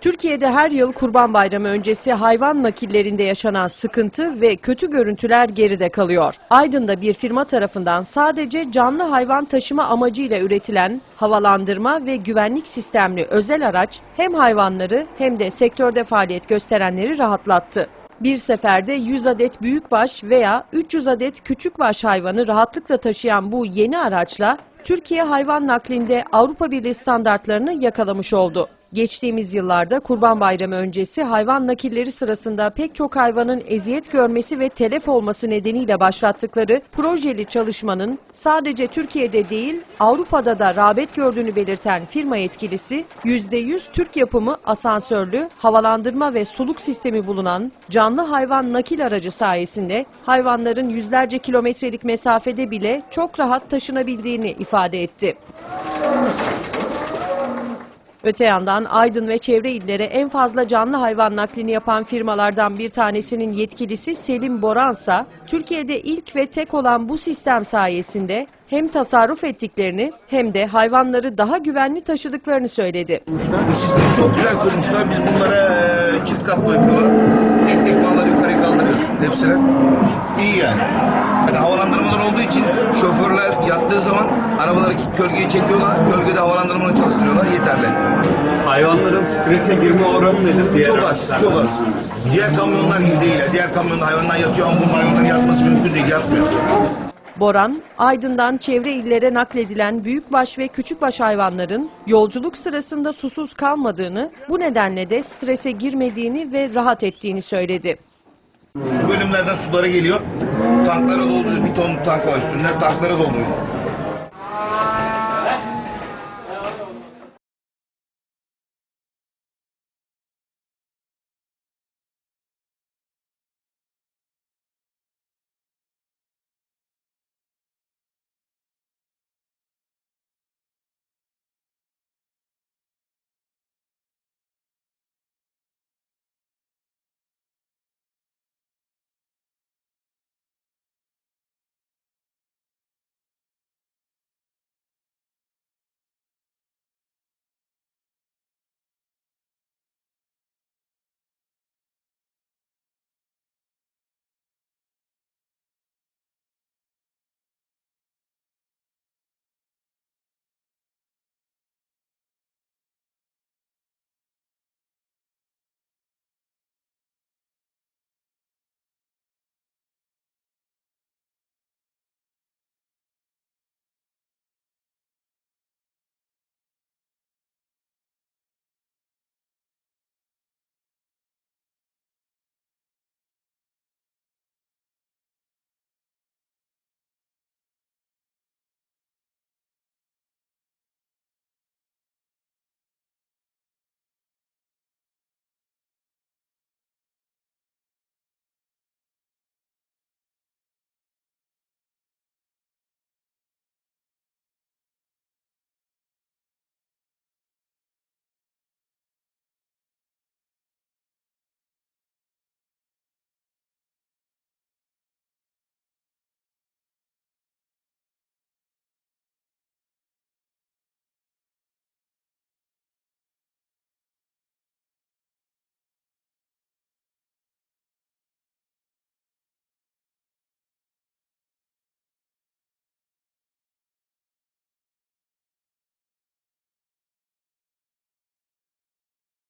Türkiye'de her yıl Kurban Bayramı öncesi hayvan nakillerinde yaşanan sıkıntı ve kötü görüntüler geride kalıyor. Aydın'da bir firma tarafından sadece canlı hayvan taşıma amacıyla üretilen havalandırma ve güvenlik sistemli özel araç hem hayvanları hem de sektörde faaliyet gösterenleri rahatlattı. Bir seferde 100 adet büyükbaş veya 300 adet küçükbaş hayvanı rahatlıkla taşıyan bu yeni araçla Türkiye hayvan naklinde Avrupa Birliği standartlarını yakalamış oldu. Geçtiğimiz yıllarda Kurban Bayramı öncesi hayvan nakilleri sırasında pek çok hayvanın eziyet görmesi ve telef olması nedeniyle başlattıkları projeli çalışmanın sadece Türkiye'de değil Avrupa'da da rağbet gördüğünü belirten firma yetkilisi %100 Türk yapımı asansörlü, havalandırma ve suluk sistemi bulunan canlı hayvan nakil aracı sayesinde hayvanların yüzlerce kilometrelik mesafede bile çok rahat taşınabildiğini ifade etti. Öte yandan Aydın ve çevre illere en fazla canlı hayvan naklini yapan firmalardan bir tanesinin yetkilisi Selim Boransa, Türkiye'de ilk ve tek olan bu sistem sayesinde hem tasarruf ettiklerini hem de hayvanları daha güvenli taşıdıklarını söyledi. Bu sistemi çok güzel kurmuşlar. Biz bunlara çift katlı yapıyorlar. Tek tek malları kaldırıyorsun hepsine. İyi yani. yani. Havalandırmalar olduğu için şoförler yattığı zaman arabaları gölgeye çekiyorlar. Gölgede havalandırmanı çalıştırıyorlar. Yeterli. Hayvanların strese girme oranı nedir? Diğer Çok az, çok az. Diğer kamyonlar gibi değil. Diğer kamyonda hayvanlar yatıyor ama bunun hayvanların yatması mümkün değil. Yatmıyor. Boran, Aydın'dan çevre illere nakledilen büyükbaş ve küçükbaş hayvanların yolculuk sırasında susuz kalmadığını, bu nedenle de strese girmediğini ve rahat ettiğini söyledi. Şu bölümlerden suları geliyor. Tanklara dolduruyoruz. Bir ton tank var üstünde. Tanklara dolduruyoruz.